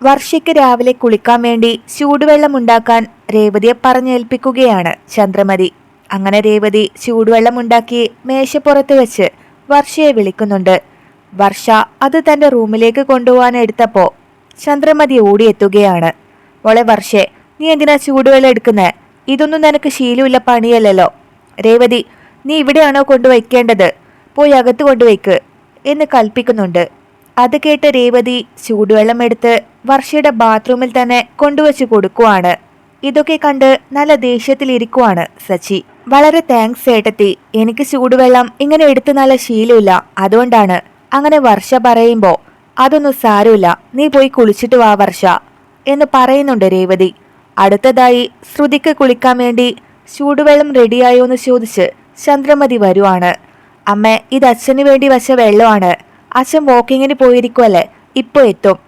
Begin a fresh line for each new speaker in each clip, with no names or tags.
വർഷയ്ക്ക് രാവിലെ കുളിക്കാൻ വേണ്ടി ചൂടുവെള്ളം ഉണ്ടാക്കാൻ രേവതിയെ പറഞ്ഞേൽപ്പിക്കുകയാണ് ചന്ദ്രമതി. അങ്ങനെ രേവതി ചൂടുവെള്ളം ഉണ്ടാക്കി മേശപ്പുറത്ത് വെച്ച് വർഷയെ വിളിക്കുന്നുണ്ട്. വർഷ അത് തന്റെ റൂമിലേക്ക് കൊണ്ടുപോകാൻ എടുത്തപ്പോ ചന്ദ്രമതി ഓടിയെത്തുകയാണ്. മോളെ വർഷേ നീ എന്തിനാ ചൂടുവെള്ളം എടുക്കുന്നത് ഇതൊന്നും നിനക്ക് ശീലമില്ല പണിയല്ലല്ലോ. രേവതി നീ ഇവിടെയാണോ കൊണ്ടുവയ്ക്കേണ്ടത്? പോയി അകത്ത് കൊണ്ടുവയ്ക്ക് എന്ന് കൽപ്പിക്കുന്നുണ്ട്. അത് കേട്ട് രേവതി ചൂടുവെള്ളം എടുത്ത് വർഷയുടെ ബാത്റൂമിൽ തന്നെ കൊണ്ടുവച്ചു കൊടുക്കുവാണ്. ഇതൊക്കെ കണ്ട് നല്ല ദേഷ്യത്തിലിരിക്കുവാണ് സച്ചി. വളരെ താങ്ക്സ് ഏട്ടത്തി. എനിക്ക് ചൂടുവെള്ളം ഇങ്ങനെ എടുത്ത് നല്ല ശീലമില്ല. അതുകൊണ്ടാണ് അങ്ങനെ വർഷ പറയുമ്പോ അതൊന്നും സാരമില്ല. നീ പോയി കുളിച്ചിട്ട് വാ വർഷ എന്ന് പറയുന്നുണ്ട് രേവതി. അടുത്തതായി ശ്രുതിക്ക് കുളിക്കാൻ വേണ്ടി ചൂടുവെള്ളം റെഡിയായോ എന്ന് ചോദിച്ച് ചന്ദ്രമതി വരുവാണ്. അമ്മ ഇത് അച്ഛന് വേണ്ടി വച്ച വെള്ളമാണ്. അച്ഛൻ വാക്കിങ്ങിന് പോയിരിക്കുമല്ലേ ഇപ്പോൾ എത്തും.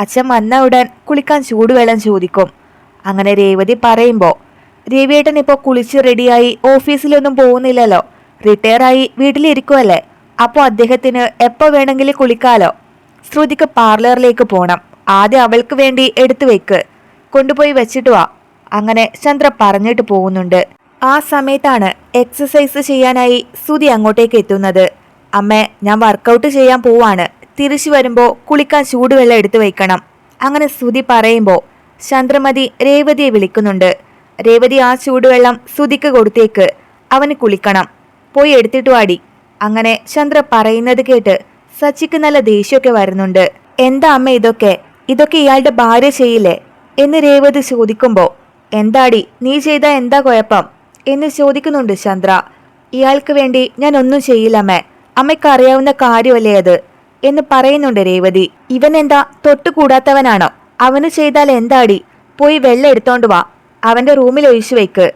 അച്ഛൻ വന്ന ഉടൻ കുളിക്കാൻ ചൂടുവെള്ളം ചോദിക്കും. അങ്ങനെ രേവതി പറയുമ്പോൾ രവിയേട്ടൻ ഇപ്പോൾ കുളിച്ച് റെഡിയായി ഓഫീസിലൊന്നും പോകുന്നില്ലല്ലോ. റിട്ടയറായി വീട്ടിലിരിക്കുമല്ലേ അപ്പോൾ അദ്ദേഹത്തിന് എപ്പോൾ വേണമെങ്കിലും കുളിക്കാലോ? ശ്രുതിക്ക് പാർലറിലേക്ക് പോകണം ആദ്യം അവൾക്ക് വേണ്ടി എടുത്തു വെക്ക്. കൊണ്ടുപോയി വെച്ചിട്ട് വാ. അങ്ങനെ ചന്ദ്ര പറഞ്ഞിട്ട് പോകുന്നുണ്ട്. ആ സമയത്താണ് എക്സസൈസ് ചെയ്യാനായി ശ്രുതി അങ്ങോട്ടേക്ക് എത്തുന്നത്. അമ്മേ ഞാൻ വർക്കൗട്ട് ചെയ്യാൻ പോവാണ്. തിരിച്ചു വരുമ്പോൾ കുളിക്കാൻ ചൂടുവെള്ളം എടുത്തു വയ്ക്കണം അങ്ങനെ ശ്രുതി പറയുമ്പോൾ ചന്ദ്രമതി രേവതിയെ വിളിക്കുന്നുണ്ട്. രേവതി ആ ചൂടുവെള്ളം ശ്രുതിക്ക് കൊടുത്തേക്ക്. അവന് കുളിക്കണം. പോയി എടുത്തിട്ട് വാടി. അങ്ങനെ ചന്ദ്ര പറയുന്നത് കേട്ട് സച്ചിക്ക് നല്ല ദേഷ്യമൊക്കെ വരുന്നുണ്ട്. എന്താ അമ്മ ഇതൊക്കെ? ഇതൊക്കെ ഇയാളുടെ ഭാര്യ ചെയ്യില്ലേ? എന്ന് രേവതി ചോദിക്കുമ്പോൾ എന്താടി നീ ചെയ്ത എന്താ കുഴപ്പം? എന്ന് ചോദിക്കുന്നുണ്ട് ചന്ദ്ര. ഇയാൾക്ക് വേണ്ടി ഞാൻ ഒന്നും ചെയ്യില്ലമ്മേ അമ്മയ്ക്ക് അറിയാവുന്ന കാര്യമല്ലേ അത്? എന്ന് പറയുന്നുണ്ട് രേവതി. ഇവൻ എന്താ തൊട്ടുകൂടാത്തവനാണോ? അവന് ചെയ്താൽ എന്താടി? പോയി വെള്ളം എടുത്തോണ്ട് വാ. അവന്റെ റൂമിൽ ഒഴിച്ചു വെക്ക്.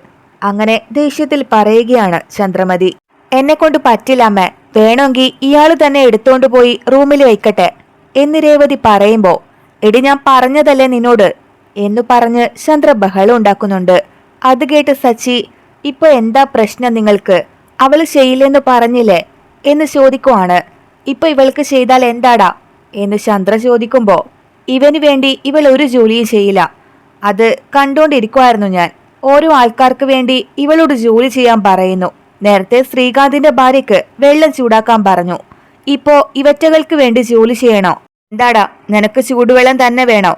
അങ്ങനെ ദേഷ്യത്തിൽ പറയുകയാണ് ചന്ദ്രമതി. എന്നെ കൊണ്ട് പറ്റില്ല അമ്മ. വേണമെങ്കിൽ ഇയാൾ തന്നെ എടുത്തോണ്ട് പോയി റൂമിൽ വയ്ക്കട്ടെ എന്ന് രേവതി പറയുമ്പോ എടി ഞാൻ പറഞ്ഞതല്ലേ നിന്നോട്? എന്ന് പറഞ്ഞ് ചന്ദ്ര ബഹളം ഉണ്ടാക്കുന്നുണ്ട്. അത് കേട്ട് സച്ചി ഇപ്പൊ എന്താ പ്രശ്നം നിങ്ങൾക്ക്? അവൾ ചെയ്യില്ലെന്ന് പറഞ്ഞില്ലേ? എന്ന് ചോദിക്കുവാണ്. ഇപ്പൊ ഇവൾക്ക് ചെയ്താൽ എന്താടാ? എന്ന് ചന്ദ്ര ചോദിക്കുമ്പോ ഇവന് വേണ്ടി ഇവൾ ഒരു ജോലിയും ചെയ്യില്ല. അത് കണ്ടോണ്ടിരിക്കുമായിരുന്നു ഞാൻ. ഓരോ ആൾക്കാർക്ക് വേണ്ടി ഇവളോട് ജോലി ചെയ്യാൻ പറയുന്നു. നേരത്തെ ശ്രീകാന്തിന്റെ ഭാര്യയ്ക്ക് വെള്ളം ചൂടാക്കാൻ പറഞ്ഞു. ഇപ്പോ ഇവറ്റകൾക്ക് വേണ്ടി ജോലി ചെയ്യണോ? എന്താടാ നിനക്ക് ചൂടുവെള്ളം തന്നെ വേണോ?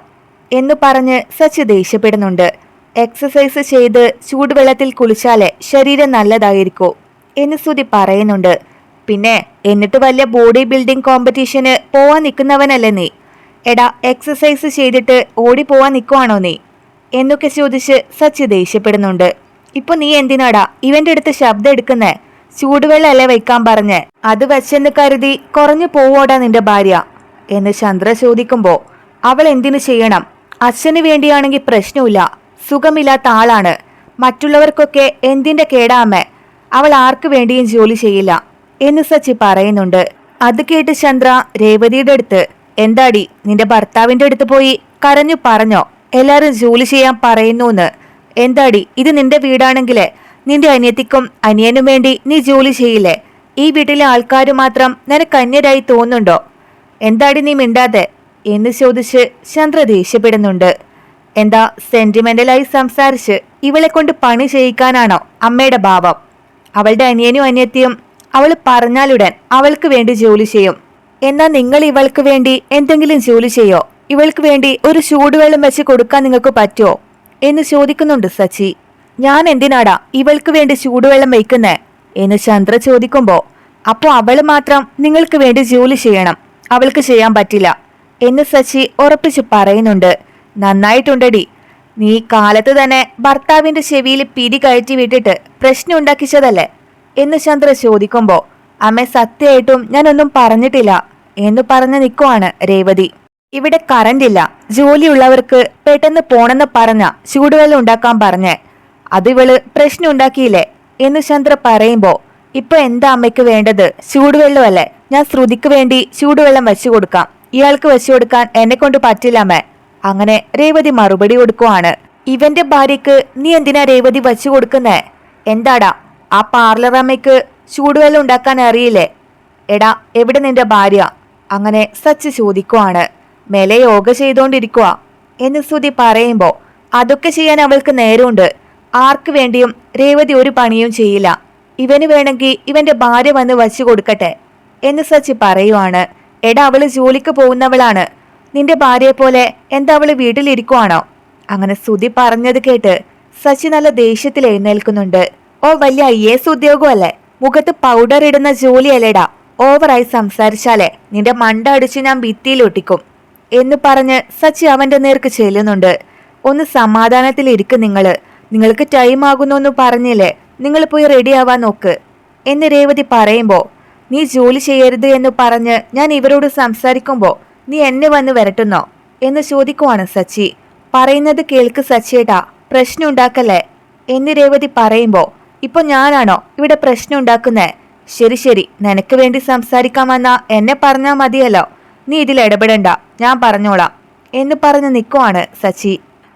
എന്ന് പറഞ്ഞ് സച്ച് ദേഷ്യപ്പെടുന്നുണ്ട്. എക്സസൈസ് ചെയ്ത് ചൂടുവെള്ളത്തിൽ കുളിച്ചാലേ ശരീരം നല്ലതായിരിക്കൂ എന്ന് ശ്രുതി പറയുന്നുണ്ട്. പിന്നെ എന്നിട്ട് വലിയ ബോഡി ബിൽഡിംഗ് കോമ്പറ്റീഷന് പോവാൻ നിൽക്കുന്നവനല്ലേ നീ? എടാ എക്സസൈസ് ചെയ്തിട്ട് ഓടി പോവാൻ നിൽക്കുവാണോ നീ? എന്നൊക്കെ ചോദിച്ച് സച്ച് ദേഷ്യപ്പെടുന്നുണ്ട്. ഇപ്പൊ നീ എന്തിനാടാ ഇവന്റെ അടുത്ത് ശബ്ദം എടുക്കുന്നേ? ചൂടുവെള്ളം അല്ലേ വയ്ക്കാൻ പറഞ്ഞ്? അത് വെച്ചെന്ന് കരുതി കുറഞ്ഞു പോവോടാ നിന്റെ ഭാര്യ. എന്ന് ചന്ദ്ര ചോദിക്കുമ്പോ അവൾ എന്തിനു ചെയ്യണം? അച്ഛന് വേണ്ടിയാണെങ്കിൽ പ്രശ്നമില്ല സുഖമില്ലാത്ത ആളാണ്. മറ്റുള്ളവർക്കൊക്കെ എന്തിന്റെ കേടാമേ അവൾ ആർക്കു വേണ്ടിയും ജോലി ചെയ്യില്ല. എന്ന് സച്ചി പറയുന്നുണ്ട്. അത് കേട്ട് ചന്ദ്ര രേവതിയുടെ അടുത്ത് എന്താടി നിന്റെ ഭർത്താവിന്റെ അടുത്ത് പോയി കരഞ്ഞു പറഞ്ഞോ? എല്ലാരും ജോലി ചെയ്യാൻ പറയുന്നുന്ന്. എന്താടി ഇത് നിന്റെ വീടാണെങ്കിലേ? നിന്റെ അനിയത്തിക്കും അനിയനും വേണ്ടി നീ ജോലി ചെയ്യില്ലേ? ഈ വീട്ടിലെ ആൾക്കാർ മാത്രം നിനക്ക് അന്യരായി തോന്നുന്നുണ്ടോ? എന്താടി നീ മിണ്ടാതെ? എന്ന് ചോദിച്ച് ചന്ദ്ര ദേഷ്യപ്പെടുന്നുണ്ട്. എന്താ സെന്റിമെന്റലായി സംസാരിച്ച് ഇവളെ കൊണ്ട് പണി ചെയ്യിക്കാനാണോ അമ്മയുടെ ഭാവം? അവളുടെ അനിയനും അനിയത്തിയും അവൾ പറഞ്ഞാലുടൻ അവൾക്ക് വേണ്ടി ജോലി ചെയ്യും. എന്നാൽ നിങ്ങൾ ഇവൾക്ക് വേണ്ടി എന്തെങ്കിലും ജോലി ചെയ്യോ? ഇവൾക്ക് വേണ്ടി ഒരു ചൂടുവെള്ളം വെച്ച് കൊടുക്കാൻ നിങ്ങൾക്ക് പറ്റുമോ? എന്ന് ചോദിക്കുന്നുണ്ട് സച്ചി. ഞാൻ എന്തിനാടാ ഇവൾക്ക് വേണ്ടി ചൂടുവെള്ളം വയ്ക്കുന്നേ? എന്ന് ചന്ദ്ര ചോദിക്കുമ്പോൾ അപ്പോൾ അവൾ മാത്രം നിങ്ങൾക്ക് വേണ്ടി ജോലി ചെയ്യണം. അവൾക്ക് ചെയ്യാൻ പറ്റില്ല. എന്ന് സച്ചി ഉറപ്പിച്ച് പറയുന്നുണ്ട്. നന്നായിട്ടുണ്ടടി. നീ കാലത്ത് തന്നെ ഭർത്താവിന്റെ ചെവിയിൽ പിടി കയറ്റി വിട്ടിട്ട് പ്രശ്നം ഉണ്ടാക്കിച്ചതല്ലേ? എന്ന് ചന്ദ്ര ചോദിക്കുമ്പോ അമ്മ സത്യമായിട്ടും ഞാനൊന്നും പറഞ്ഞിട്ടില്ല എന്ന് പറഞ്ഞു നിൽക്കുവാണ് രേവതി. ഇവിടെ കറണ്ട് ഇല്ല ജോലിയുള്ളവർക്ക് പെട്ടെന്ന് പോണെന്ന് പറഞ്ഞ ചൂടുവെള്ളം ഉണ്ടാക്കാൻ പറഞ്ഞേ. അത് ഇവൾ പ്രശ്നം ഉണ്ടാക്കിയില്ലേ? എന്ന് ചന്ദ്ര പറയുമ്പോ ഇപ്പൊ എന്താ അമ്മയ്ക്ക് വേണ്ടത്? ചൂടുവെള്ളം അല്ലേ? ഞാൻ ശ്രുതിക്ക് വേണ്ടി ചൂടുവെള്ളം വെച്ചു കൊടുക്കാം. ഇയാൾക്ക് വെച്ചു കൊടുക്കാൻ എന്നെ കൊണ്ട് പറ്റില്ല അമ്മേ. അങ്ങനെ രേവതി മറുപടി കൊടുക്കുവാണ്. ഇവന്റെ ഭാര്യക്ക് നീ എന്തിനാ രേവതി വെച്ചു കൊടുക്കുന്നേ? എന്താടാ ആ പാർലർ അമ്മയ്ക്ക് ചൂടുവെള്ളം ഉണ്ടാക്കാൻ അറിയില്ലേ? എടാ എവിടെ നിന്റെ ഭാര്യ? അങ്ങനെ സച്ച് ചോദിക്കുവാണ്. മേലെ യോഗ ചെയ്തോണ്ടിരിക്കുക എന്ന് ശ്രുതി പറയുമ്പോൾ അതൊക്കെ ചെയ്യാൻ അവൾക്ക് നേരമുണ്ട്. ആർക്ക് വേണ്ടിയും രേവതി ഒരു പണിയും ചെയ്യില്ല. ഇവന് വേണമെങ്കിൽ ഇവന്റെ ഭാര്യ വന്ന് വച്ചു കൊടുക്കട്ടെ. എന്ന് സച്ചി പറയുവാണ്. എടാ അവൾ ജോലിക്ക് പോകുന്നവളാണ്. നിന്റെ ഭാര്യയെ പോലെ എന്താ അവൾ വീട്ടിലിരിക്കുവാണോ? അങ്ങനെ ശ്രുതി പറഞ്ഞത് കേട്ട് സച്ചി നല്ല ദേഷ്യത്തിൽ എഴുന്നേൽക്കുന്നുണ്ട്. ഓ വലിയ ഐ എസ് ഉദ്യോഗമല്ലേ? മുഖത്ത് പൗഡർ ഇടുന്ന ജോലിയല്ലേടാ. ഓവറായി സംസാരിച്ചാലേ. നിന്റെ മണ്ട അടിച്ച് ഞാൻ ഭിത്തിയിൽ ഒട്ടിക്കും. എന്ന് പറഞ്ഞ് സച്ചി അവന്റെ നേർക്ക് ചെല്ലുന്നുണ്ട്. ഒന്ന് സമാധാനത്തിൽ ഇരിക്കും നിങ്ങൾ. നിങ്ങൾക്ക് ടൈം ആകുന്നു എന്ന് പറഞ്ഞില്ലേ? നിങ്ങൾ പോയി റെഡി ആവാൻ നോക്ക്. എന്ന് രേവതി പറയുമ്പോൾ നീ ജോലി ചെയ്യരുത് എന്ന് പറഞ്ഞ് ഞാൻ ഇവരോട് സംസാരിക്കുമ്പോൾ നീ എന്നെ വന്ന് വരട്ടുന്നോ? എന്ന് ചോദിക്കുവാണ് സച്ചി. പറയുന്നത് കേൾക്ക് സച്ചിയേട്ടാ പ്രശ്നം ഉണ്ടാക്കല്ലേ? എന്ന് രേവതി പറയുമ്പോ ഇപ്പൊ ഞാനാണോ ഇവിടെ പ്രശ്നം ഉണ്ടാക്കുന്നേ? ശരി ശരി. നിനക്ക് വേണ്ടി സംസാരിക്കാമെന്ന എന്നെ പറഞ്ഞാ മതിയല്ലോ. നീ ഇതിൽ ഇടപെടണ്ട. ഞാൻ പറഞ്ഞോളാം. എന്ന് പറഞ്ഞ് നിൽക്കുവാണ് സച്ചി.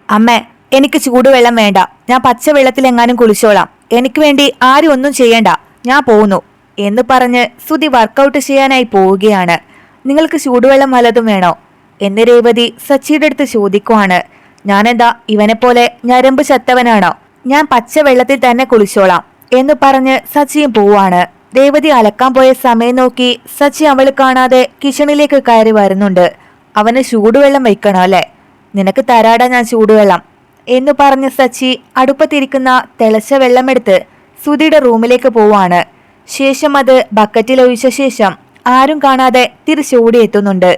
അമ്മേ എനിക്ക് ചൂടുവെള്ളം വേണ്ട. ഞാൻ പച്ചവെള്ളത്തിൽ എങ്ങാനും കുളിച്ചോളാം. എനിക്ക് വേണ്ടി ആരും ഒന്നും ചെയ്യണ്ട. ഞാൻ പോകുന്നു എന്ന് പറഞ്ഞ് സുതി വർക്കൗട്ട് ചെയ്യാനായി പോവുകയാണ്. നിങ്ങൾക്ക് ചൂടുവെള്ളം വല്ലതും വേണോ? എന്ന് രേവതി സച്ചിയുടെ അടുത്ത് ചോദിക്കുവാണ്. ഞാനെന്താ ഇവനെപ്പോലെ പോലെ ഞരമ്പ് ചത്തവനാണോ? ഞാൻ പച്ചവെള്ളത്തിൽ തന്നെ കുളിച്ചോളാം എന്ന് പറഞ്ഞ് സച്ചിയും പോവാണ് രേവതി അലക്കാൻ പോയ സമയം നോക്കി സച്ചി അവൾ കാണാതെ കിച്ചണിലേക്ക് കയറി വരുന്നുണ്ട്. അവന് ചൂടുവെള്ളം വയ്ക്കണം അല്ലേ? നിനക്ക് തരാടാ ഞാൻ ചൂടുവെള്ളം എന്ന് പറഞ്ഞ് സച്ചി അടുപ്പത്തിരിക്കുന്ന തിളച്ച വെള്ളമെടുത്ത് സുധിയുടെ റൂമിലേക്ക് പോവാണ് ശേഷം അത് ബക്കറ്റിൽ ഒഴിച്ച ശേഷം ആരും കാണാതെ തിരിച്ചോടി എത്തുന്നുണ്ട്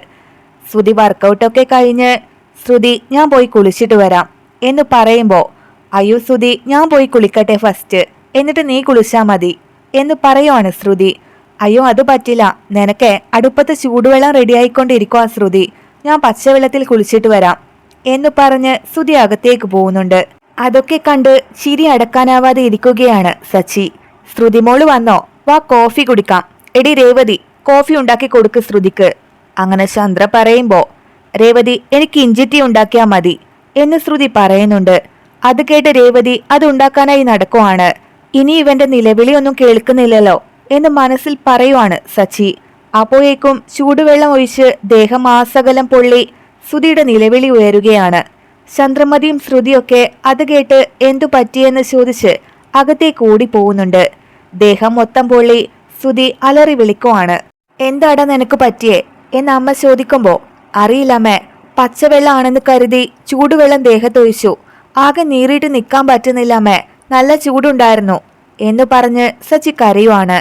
ശ്രുതി വർക്കൗട്ടൊക്കെ കഴിഞ്ഞ് ശ്രുതി ഞാൻ പോയി കുളിച്ചിട്ട് വരാം എന്ന് പറയുമ്പോൾ അയ്യോ ശ്രുതി ഞാൻ പോയി കുളിക്കട്ടെ ഫസ്റ്റ് എന്നിട്ട് നീ കുളിച്ചാ മതി. എന്ന് പറയുവാണ് ശ്രുതി. അയ്യോ അത് പറ്റില്ല. നിനക്ക് അടുപ്പത്ത് ചൂടുവെള്ളം റെഡിയായിക്കൊണ്ടിരിക്കുക ശ്രുതി. ഞാൻ പച്ചവെള്ളത്തിൽ കുളിച്ചിട്ട് വരാം. എന്ന് പറഞ്ഞ് ശ്രുതി അകത്തേക്ക് പോകുന്നുണ്ട്. അതൊക്കെ കണ്ട് ചിരി അടക്കാനാവാതെ ഇരിക്കുകയാണ് സച്ചി. ശ്രുതിമോൾ വന്നോ? വാ കോഫി കുടിക്കാം. എടി രേവതി കോഫി ഉണ്ടാക്കി കൊടുക്ക് ശ്രുതിക്ക്. അങ്ങനെ ചന്ദ്ര പറയുമ്പോ രേവതി എനിക്ക് ഇഞ്ചിറ്റി ഉണ്ടാക്കിയാ മതി. എന്ന് ശ്രുതി പറയുന്നുണ്ട്. അത് കേട്ട് രേവതി അതുണ്ടാക്കാനായി നടക്കുവാണ്. ഇനി ഇവന്റെ നിലവിളിയൊന്നും കേൾക്കുന്നില്ലല്ലോ എന്ന് മനസ്സിൽ പറയുവാണ് സച്ചി. അപ്പോഴേക്കും ചൂടുവെള്ളം ഒഴിച്ച് ദേഹം ആസകലം പൊള്ളി ശ്രുതിയുടെ നിലവിളി ഉയരുകയാണ്. ചന്ദ്രമതിയും ശ്രുതിയൊക്കെ അത് കേട്ട് എന്തു പറ്റിയെന്ന് ചോദിച്ച് അകത്തേക്ക് ഓടി പോകുന്നുണ്ട് ദേഹം മൊത്തം പൊള്ളി ശ്രുതി അലറി വിളിക്കുവാണ്. എന്താടാ നിനക്ക് പറ്റിയേ? എന്ന് അമ്മ ചോദിക്കുമ്പോ അറിയില്ലമ്മേ പച്ചവെള്ളമാണെന്ന് കരുതി ചൂടുവെള്ളം ദേഹത്തൊഴിച്ചു. ആകെ നീറിയിട്ട് നിൽക്കാൻ പറ്റുന്നില്ല അമ്മേ. നല്ല ചൂടുണ്ടായിരുന്നു എന്ന് പറഞ്ഞ് സച്ചി കരയുവാണ്.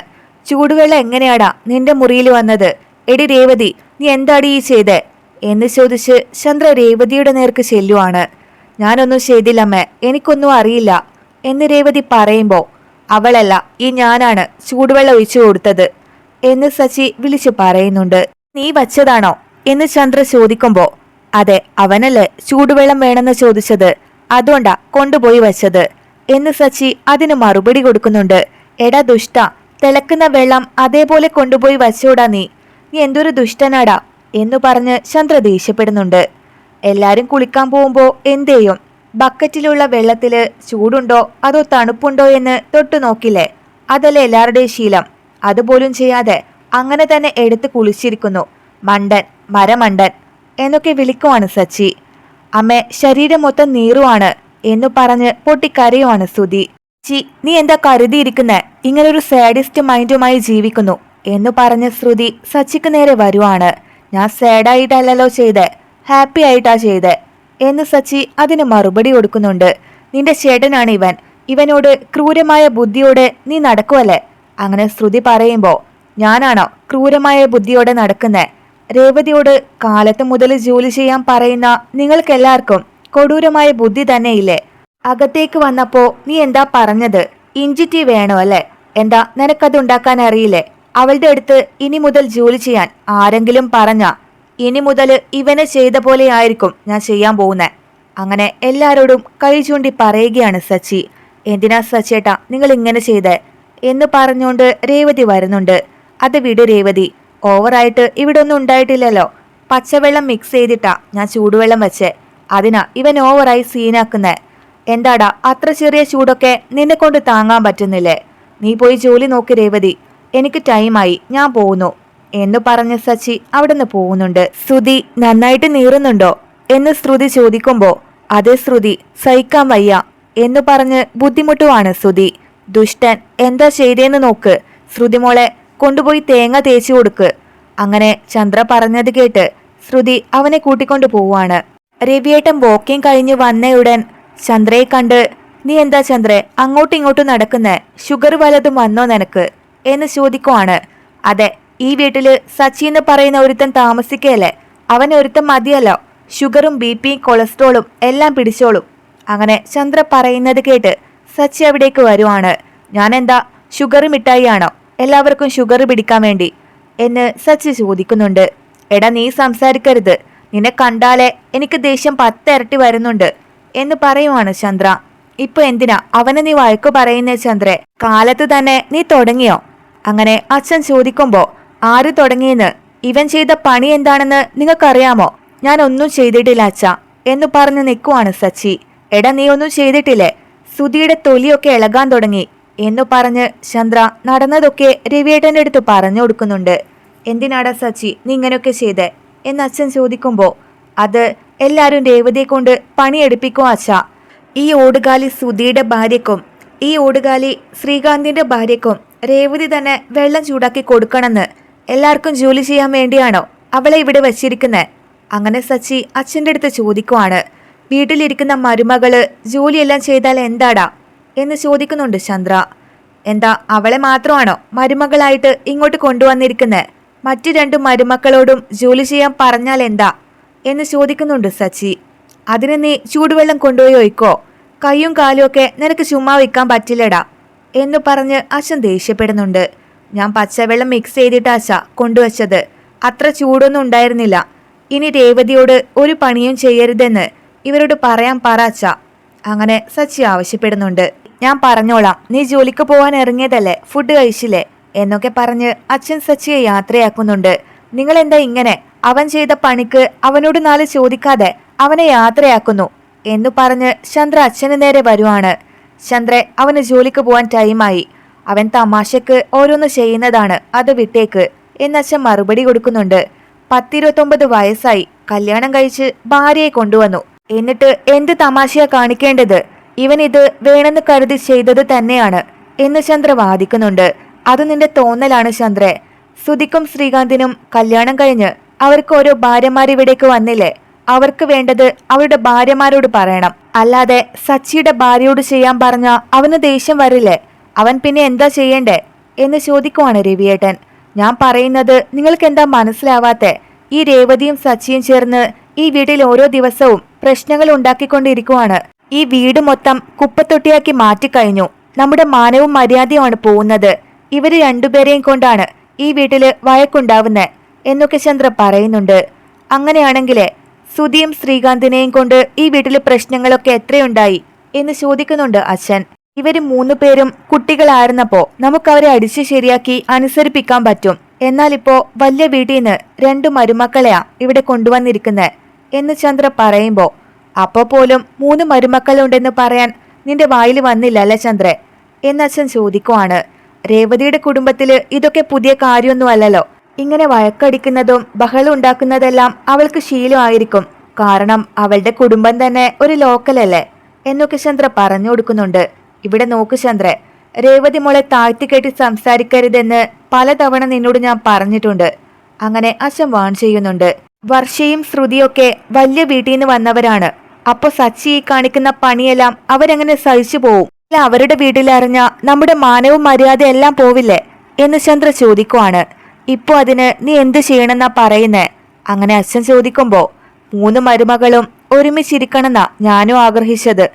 ചൂടുവെള്ളം എങ്ങനെയാടാ നിന്റെ മുറിയിൽ വന്നത്? എടി രേവതി നീ എന്താടി ഈ ചെയ്തേ? എന്ന് ചോദിച്ച് ചന്ദ്ര രേവതിയുടെ നേർക്ക് ചെല്ലുവാണ്. ഞാനൊന്നും ചെയ്തില്ലമ്മേ എനിക്കൊന്നും അറിയില്ല എന്ന് രേവതി പറയുമ്പോൾ അവളല്ല ഈ ഞാനാണ് ചൂടുവെള്ളം ഒഴിച്ചു കൊടുത്തത് എന്ന് സച്ചി വിളിച്ചു പറയുന്നുണ്ട്. നീ വച്ചതാണോ? എന്ന് ചന്ദ്ര ചോദിക്കുമ്പോൾ അതെ അവനല്ലേ ചൂടുവെള്ളം വേണമെന്ന് ചോദിച്ചത്. അതുകൊണ്ടാ കൊണ്ടുപോയി വച്ചത്. എന്ന് സച്ചി അതിന് മറുപടി കൊടുക്കുന്നുണ്ട്. എടാ ദുഷ്ട തിളക്കുന്ന വെള്ളം അതേപോലെ കൊണ്ടുപോയി വച്ചോടാ നീ. നീ എന്തൊരു ദുഷ്ടനാടാ എന്നു പറഞ്ഞ് ചന്ദ്ര ദേഷ്യപ്പെടുന്നുണ്ട്. എല്ലാരും കുളിക്കാൻ പോകുമ്പോ എന്തേയും? ബക്കറ്റിലുള്ള വെള്ളത്തിൽ ചൂടുണ്ടോ? അതോ തണുപ്പുണ്ടോ എന്ന് തൊട്ടു നോക്കില്ലേ? അതല്ലേ എല്ലാവരുടെയും ശീലം. അതുപോലും ചെയ്യാതെ അങ്ങനെ തന്നെ എടുത്ത് കുളിച്ചിരിക്കുന്നു. മണ്ടൻ മരമണ്ടൻ എന്നൊക്കെ വിളിക്കുവാണ് സച്ചി. അമ്മ ശരീരം മൊത്തം നീറുവാണ് എന്നു പറഞ്ഞ് പൊട്ടിക്കരയുവാണ് സുധി. ചി നീ എന്താ കരുതിയിരിക്കുന്ന? ഇങ്ങനൊരു സാഡിസ്റ്റ് മൈൻഡുമായി ജീവിക്കുന്നു എന്ന് പറഞ്ഞ് ശ്രുതി സച്ചിക്ക് നേരെ വരുവാണ്. ഞാൻ സാഡായിട്ടല്ലല്ലോ ചെയ്തേ ഹാപ്പി ആയിട്ടാ ചെയ്തേ എന്ന് സച്ചി അതിന് മറുപടി കൊടുക്കുന്നുണ്ട്. നിന്റെ ചേട്ടനാണ് ഇവൻ. ഇവനോട് ക്രൂരമായ ബുദ്ധിയോടെ നീ നടക്കുവല്ലേ? അങ്ങനെ ശ്രുതി പറയുമ്പോൾ ഞാനാണോ ക്രൂരമായ ബുദ്ധിയോടെ നടക്കുന്നേ? രേവതിയോട് കാലത്ത് മുതൽ ജോലി ചെയ്യാൻ പറയുന്ന നിങ്ങൾക്കെല്ലാവർക്കും കൊടൂരമായ ബുദ്ധി തന്നെയില്ലേ? അകത്തേക്ക് വന്നപ്പോ നീ എന്താ പറഞ്ഞത്? ഇഞ്ചി ടീ വേണോ അല്ലേ? എന്താ നിനക്കത് ഉണ്ടാക്കാൻ അറിയില്ലേ? അവളുടെ അടുത്ത് ഇനി മുതൽ ജോലി ചെയ്യാൻ ആരെങ്കിലും പറഞ്ഞ ഇനി മുതൽ ഇവനെ ചെയ്ത പോലെ ആയിരിക്കും ഞാൻ ചെയ്യാൻ പോകുന്നത് അങ്ങനെ എല്ലാരോടും കൈ ചൂണ്ടി പറയുകയാണ് സച്ചി. എന്തിനാ സച്ചേട്ടാ നിങ്ങൾ ഇങ്ങനെ ചെയ്തേ? എന്ന് പറഞ്ഞുകൊണ്ട് രേവതി വരുന്നുണ്ട്. അത് വിട് രേവതി. ഓവറായിട്ട് ഇവിടെ ഒന്നും ഉണ്ടായിട്ടില്ലല്ലോ. പച്ചവെള്ളം മിക്സ് ചെയ്തിട്ടാ ഞാൻ ചൂടുവെള്ളം വെച്ചേ. അതിനാ ഇവൻ ഓവറായി സീനാക്കുന്നേ. എന്താടാ അത്ര ചെറിയ ചൂടൊക്കെ നിന്നെ കൊണ്ട് താങ്ങാൻ പറ്റുന്നില്ലേ? നീ പോയി ജോലി നോക്കി രേവതി. എനിക്ക് ടൈമായി ഞാൻ പോകുന്നു. എന്ന് പറഞ്ഞ് സച്ചി അവിടുന്ന് പോകുന്നുണ്ട്. ശ്രുതി നന്നായിട്ട് നീറുന്നുണ്ടോ? എന്ന് ശ്രുതി ചോദിക്കുമ്പോ അതേ ശ്രുതി സഹിക്കാൻ വയ്യ. എന്ന് പറഞ്ഞ് ബുദ്ധിമുട്ടുവാണ് ശ്രുതി. ദുഷ്ടൻ എന്താ ചെയ്തേന്ന് നോക്ക്. ശ്രുതി മോളെ കൊണ്ടുപോയി തേങ്ങ തേച്ചു കൊടുക്ക്. അങ്ങനെ ചന്ദ്ര പറഞ്ഞത് കേട്ട് ശ്രുതി അവനെ കൂട്ടിക്കൊണ്ടു പോവാണ് രവിയേട്ടൻ വോക്കിംഗ് കഴിഞ്ഞ് വന്നയുടൻ ചന്ദ്രയെ കണ്ട് നീ എന്താ ചന്ദ്രെ അങ്ങോട്ടും ഇങ്ങോട്ടും നടക്കുന്നേ? ഷുഗർ വല്ലതും വന്നോ നിനക്ക്? എന്ന് ചോദിക്കുവാണ്. അതെ ഈ വീട്ടിൽ സച്ചി എന്ന് പറയുന്ന ഒരുത്തൻ താമസിക്കയല്ലേ അവൻ ഒരുത്തൻ മതിയല്ലോ. ഷുഗറും ബി പിയും കൊളസ്ട്രോളും എല്ലാം പിടിച്ചോളും. അങ്ങനെ ചന്ദ്ര പറയുന്നത് കേട്ട് സച്ചി അവിടേക്ക് വരുവാണ്. ഞാൻ എന്താ ഷുഗർ മിഠായിയാണോ? എല്ലാവർക്കും ഷുഗർ പിടിക്കാൻ വേണ്ടി എന്ന് സച്ചി ചോദിക്കുന്നുണ്ട്. എടാ നീ സംസാരിക്കരുത്. നിന്നെ കണ്ടാലേ എനിക്ക് ദേഷ്യം പത്തിരട്ടി വരുന്നുണ്ട് എന്ന് പറയുവാണ് ചന്ദ്ര. ഇപ്പൊ എന്തിനാ? അവനെ നീ വഴക്കു പറയുന്നേ ചന്ദ്രെ. കാലത്ത് തന്നെ നീ തുടങ്ങിയോ? അങ്ങനെ അച്ഛൻ ചോദിക്കുമ്പോ ആര് തുടങ്ങിയെന്ന്? ഇവൻ ചെയ്ത പണി എന്താണെന്ന് നിങ്ങൾക്കറിയാമോ? ഞാൻ ഒന്നും ചെയ്തിട്ടില്ല അച്ഛ എന്ന് പറഞ്ഞു നിൽക്കുവാണ് സച്ചി. എടാ നീ ഒന്നും ചെയ്തിട്ടില്ലേ? സുധിയുടെ തൊലിയൊക്കെ ഇളകാൻ തുടങ്ങി. എന്നു പറഞ്ഞ് ചന്ദ്ര നടന്നതൊക്കെ രവിയേട്ടന്റെ അടുത്ത് പറഞ്ഞു കൊടുക്കുന്നുണ്ട്. എന്തിനാടാ സച്ചി നീ ഇങ്ങനെയൊക്കെ ചെയ്ത്? എന്ന് അച്ഛൻ ചോദിക്കുമ്പോൾ അത് എല്ലാവരും രേവതിയെ കൊണ്ട് പണിയെടുപ്പിക്കും അച്ഛ. ഈ ഓടുകാലി സുധിയുടെ ഭാര്യക്കും ഈ ഓടുകാലി ശ്രീകാന്തിന്റെ ഭാര്യക്കും രേവതി തന്നെ വെള്ളം ചൂടാക്കി കൊടുക്കണമെന്ന് എല്ലാവർക്കും ജോലി ചെയ്യാൻ വേണ്ടിയാണോ അവളെ ഇവിടെ വച്ചിരിക്കുന്നത് അങ്ങനെ സച്ചി അച്ഛന്റെ അടുത്ത് ചോദിക്കുവാണ്. വീട്ടിലിരിക്കുന്ന മരുമകൾ ജോലിയെല്ലാം ചെയ്താൽ എന്താടാ? എന്ന് ചോദിക്കുന്നുണ്ട് ചന്ദ്ര. എന്താ അവളെ മാത്രമാണോ മരുമകളായിട്ട് ഇങ്ങോട്ട് കൊണ്ടുവന്നിരിക്കുന്നത് മറ്റു രണ്ടു മരുമക്കളോടും ജോലി ചെയ്യാൻ പറഞ്ഞാൽ എന്താ? എന്ന് ചോദിക്കുന്നുണ്ട് സച്ചി. അതിന് നീ ചൂടുവെള്ളം കൊണ്ടുപോയി ഒഴിക്കോ? കൈയും കാലും ഒക്കെ നിനക്ക് ചുമ്മാ വയ്ക്കാൻ പറ്റില്ലടാ എന്ന് പറഞ്ഞ് അച്ഛൻ ദേഷ്യപ്പെടുന്നുണ്ട്. ഞാൻ പച്ചവെള്ളം മിക്സ് ചെയ്തിട്ട് അച്ഛ കൊണ്ടുവച്ചത്. അത്ര ചൂടൊന്നും ഉണ്ടായിരുന്നില്ല. ഇനി രേവതിയോട് ഒരു പണിയും ചെയ്യരുതെന്ന് ഇവരോട് പറയാൻ പറ അച്ഛ അങ്ങനെ സച്ചി ആവശ്യപ്പെടുന്നുണ്ട്. ഞാൻ പറഞ്ഞോളാം. നീ ജോലിക്ക് പോകാൻ ഇറങ്ങിയതല്ലേ? ഫുഡ് കഴിച്ചില്ലേ? എന്നൊക്കെ പറഞ്ഞ് അച്ഛൻ സച്ചിയെ യാത്രയാക്കുന്നുണ്ട്. നിങ്ങൾ എന്താ ഇങ്ങനെ? അവൻ ചെയ്ത പണിക്ക് അവനോട് നാല് ചോദിക്കാതെ അവനെ യാത്രയാക്കുന്നു എന്നു പറഞ്ഞ് ചന്ദ്ര അച്ഛന് നേരെ വരുവാണ്. ചന്ദ്രെ അവന് ജോലിക്ക് പോവാൻ ടൈമായി. അവൻ തമാശക്ക് ഓരോന്ന് ചെയ്യുന്നതാണ് അത് വിട്ടേക്ക് എന്നച്ഛൻ മറുപടി കൊടുക്കുന്നുണ്ട്. പത്തിരുപത്തൊമ്പത് വയസ്സായി കല്യാണം കഴിച്ച് ഭാര്യയെ കൊണ്ടുവന്നു. എന്നിട്ട് എന്ത് തമാശയാ കാണിക്കേണ്ടത്? ഇവൻ ഇത് വേണമെന്ന് കരുതി ചെയ്തത് തന്നെയാണ് എന്ന് ചന്ദ്ര വാദിക്കുന്നുണ്ട്. അത് നിന്റെ തോന്നലാണ് ചന്ദ്രെ. സുധിക്കും ശ്രീകാന്തിനും കല്യാണം കഴിഞ്ഞ് അവർക്ക് ഓരോ ഭാര്യമാരിവിടേക്ക് വന്നില്ലേ? അവർക്ക് വേണ്ടത് അവരുടെ ഭാര്യമാരോട് പറയണം. അല്ലാതെ സച്ചിയുടെ ഭാര്യയോട് ചെയ്യാൻ പറഞ്ഞ അവന് ദേഷ്യം വരില്ലേ? അവൻ പിന്നെ എന്താ ചെയ്യണ്ടേ? എന്ന് ചോദിക്കുവാണ് രവിയേട്ടൻ. ഞാൻ പറയുന്നത് നിങ്ങൾക്ക് എന്താ മനസ്സിലാവാത്തെ? ഈ രേവതിയും സച്ചിയും ചേർന്ന് ഈ വീട്ടിൽ ഓരോ ദിവസവും പ്രശ്നങ്ങൾ ഉണ്ടാക്കിക്കൊണ്ടിരിക്കുവാണ്. ഈ വീട് മൊത്തം കുപ്പത്തൊട്ടിയാക്കി മാറ്റിക്കഴിഞ്ഞു. നമ്മുടെ മാനവും മര്യാദയുമാണ് പോകുന്നത്. ഇവർ രണ്ടുപേരെയും കൊണ്ടാണ് ഈ വീട്ടിൽ വഴക്കുണ്ടാവുന്നത് എന്നൊക്കെ ചന്ദ്ര പറയുന്നുണ്ട്. അങ്ങനെയാണെങ്കിലേ സുധിയും ശ്രീകാന്തിനെയും കൊണ്ട് ഈ വീട്ടിലെ പ്രശ്നങ്ങളൊക്കെ എത്രയുണ്ടായി എന്ന് ചോദിക്കുന്നുണ്ട് അച്ഛൻ. ഇവർ മൂന്നു പേരും കുട്ടികളായിരുന്നപ്പോ നമുക്കവരെ അടിച്ചു ശരിയാക്കി അനുസരിപ്പിക്കാൻ പറ്റും. എന്നാൽ ഇപ്പോ വലിയ വീട്ടിൽ നിന്ന് രണ്ടു മരുമക്കളെയാ ഇവിടെ കൊണ്ടുവന്നിരിക്കുന്നത് എന്ന് ചന്ദ്ര പറയുമ്പോ അപ്പോ പോലും മൂന്ന് മരുമക്കളുണ്ടെന്ന് പറയാൻ നിന്റെ വായിൽ വന്നില്ലല്ല ചന്ദ്രൻ? ചന്ദ്രെ എന്നച്ഛൻ ചോദിക്കുവാണ്. രേവതിയുടെ കുടുംബത്തിൽ ഇതൊക്കെ പുതിയ കാര്യമൊന്നുമല്ലോ ഇങ്ങനെ വഴക്കടിക്കുന്നതും ബഹളം ഉണ്ടാക്കുന്നതെല്ലാം അവൾക്ക് ശീലമായിരിക്കും. കാരണം അവളുടെ കുടുംബം തന്നെ ഒരു ലോക്കലല്ലേ? എന്നൊക്കെ ചന്ദ്ര പറഞ്ഞു കൊടുക്കുന്നുണ്ട്. ഇവിടെ നോക്ക് ചന്ദ്ര രേവതി മോളെ താഴ്ത്തിക്കെട്ടി സംസാരിക്കരുതെന്ന് പലതവണ നിന്നോട് ഞാൻ പറഞ്ഞിട്ടുണ്ട്. അങ്ങനെ അച്ഛൻ വാൺ ചെയ്യുന്നുണ്ട്. വർഷയും ശ്രുതിയൊക്കെ വലിയ വീട്ടിൽ നിന്ന് വന്നവരാണ്. അപ്പൊ സച്ചി ഈ കാണിക്കുന്ന പണിയെല്ലാം അവരങ്ങനെ സഹിച്ചു പോവും. അല്ല അവരുടെ വീട്ടിലറിഞ്ഞ നമ്മുടെ മാനവും മര്യാദയെല്ലാം പോവില്ലേ? എന്ന് ചന്ദ്ര ചോദിക്കുവാണ്. ഇപ്പോൾ അതിന് നീ എന്ത് ചെയ്യണമെന്നാ പറയുന്നേ? അങ്ങനെ അച്ഛൻ ചോദിക്കുമ്പോ മൂന്ന് മരുമകളും ഒരുമിച്ചിരിക്കണമെന്നാ ഞാനും ആഗ്രഹിച്ചത്.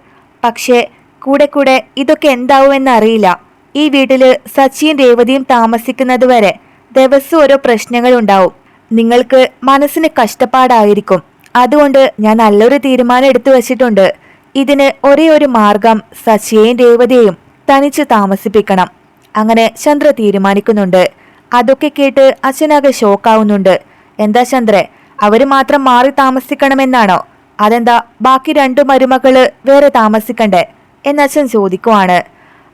പക്ഷേ കൂടെ കൂടെ ഇതൊക്കെ എന്താവുമെന്ന് അറിയില്ല. ഈ വീട്ടിൽ സച്ചിയും രേവതിയും താമസിക്കുന്നത് വരെ ദിവസം ഓരോ പ്രശ്നങ്ങൾ ഉണ്ടാവും. നിങ്ങൾക്ക് മനസ്സിന് കഷ്ടപ്പാടായിരിക്കും. അതുകൊണ്ട് ഞാൻ നല്ലൊരു തീരുമാനം എടുത്തു വച്ചിട്ടുണ്ട്. ഇതിന് ഒരേ ഒരു മാർഗം സശിയെയും രേവതിയെയും തനിച്ച് താമസിപ്പിക്കണം. അങ്ങനെ ചന്ദ്ര തീരുമാനിക്കുന്നുണ്ട്. അതൊക്കെ കേട്ട് അച്ഛനാകെ ഷോക്കാവുന്നുണ്ട്. എന്താ ചന്ദ്രെ അവർ മാത്രം മാറി താമസിക്കണമെന്നാണോ? അതെന്താ ബാക്കി രണ്ടു മരുമകൾ വേറെ താമസിക്കണ്ടേ? എന്നച്ഛൻ ചോദിക്കുവാണ്.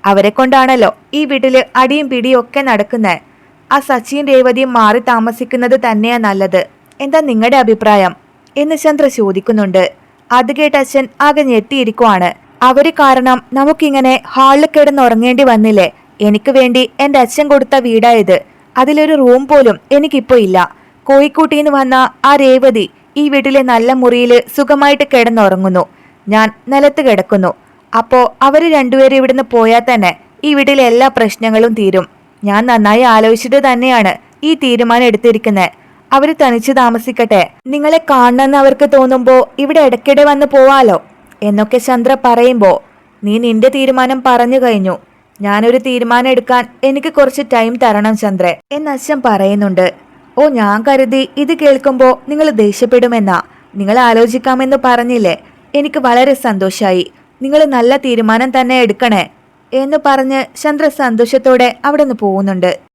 അവരെ കൊണ്ടാണല്ലോ ഈ വീട്ടിൽ അടിയും പിടിയും ഒക്കെ നടക്കുന്നേ. ആ സച്ചിൻ രേവതിയും മാറി താമസിക്കുന്നത് തന്നെയാ നല്ലത്. എന്താ നിങ്ങളുടെ അഭിപ്രായം? എന്ന് ചന്ദ്ര ചോദിക്കുന്നുണ്ട്. അത് കേട്ട് അച്ഛൻ ആകെ ഞെട്ടിയിരിക്കുവാണ്. അവർ കാരണം നമുക്കിങ്ങനെ ഹാളിൽ കിടന്നുറങ്ങേണ്ടി വന്നില്ലേ? എനിക്ക് വേണ്ടി എന്റെ അച്ഛൻ കൊടുത്ത വീടായത്. അതിലൊരു റൂം പോലും എനിക്കിപ്പോ ഇല്ല. കോഴിക്കൂട്ടിന്ന് വന്ന ആ രേവതി ഈ വീട്ടിലെ നല്ല മുറിയിൽ സുഖമായിട്ട് കിടന്നുറങ്ങുന്നു. ഞാൻ നിലത്ത് കിടക്കുന്നു. അപ്പോ അവർ രണ്ടുപേരും ഇവിടുന്ന് പോയാൽ തന്നെ ഈ വീട്ടിലെ എല്ലാ പ്രശ്നങ്ങളും തീരും. ഞാൻ നന്നായി ആലോചിച്ചിട്ട് തന്നെയാണ് ഈ തീരുമാനം എടുത്തിരിക്കുന്നത് അവർ തനിച്ച് താമസിക്കട്ടെ. നിങ്ങളെ കാണണമെന്ന് അവർക്ക് തോന്നുമ്പോൾ ഇവിടെ ഇടയ്ക്കിടെ വന്ന് പോവാലോ? എന്നൊക്കെ ചന്ദ്ര പറയുമ്പോൾ നീ നിന്റെ തീരുമാനം പറഞ്ഞു കഴിഞ്ഞു. ഞാനൊരു തീരുമാനം എടുക്കാൻ എനിക്ക് കുറച്ച് ടൈം തരണം ചന്ദ്ര. എന്ന് അച്ഛൻ പറയുന്നുണ്ട്. ഓ ഞാൻ കരുതി ഇത് കേൾക്കുമ്പോൾ നിങ്ങൾ ദേഷ്യപ്പെടുമെന്നാ. നിങ്ങൾ ആലോചിക്കാമെന്ന് പറഞ്ഞില്ലേ? എനിക്ക് വളരെ സന്തോഷമായി നിങ്ങൾ നല്ല തീരുമാനം തന്നെ എടുക്കണേ. എന്ന് പറഞ്ഞ് ചന്ദ്ര സന്തോഷത്തോടെ അവിടെ നിന്ന് പോകുന്നുണ്ട്.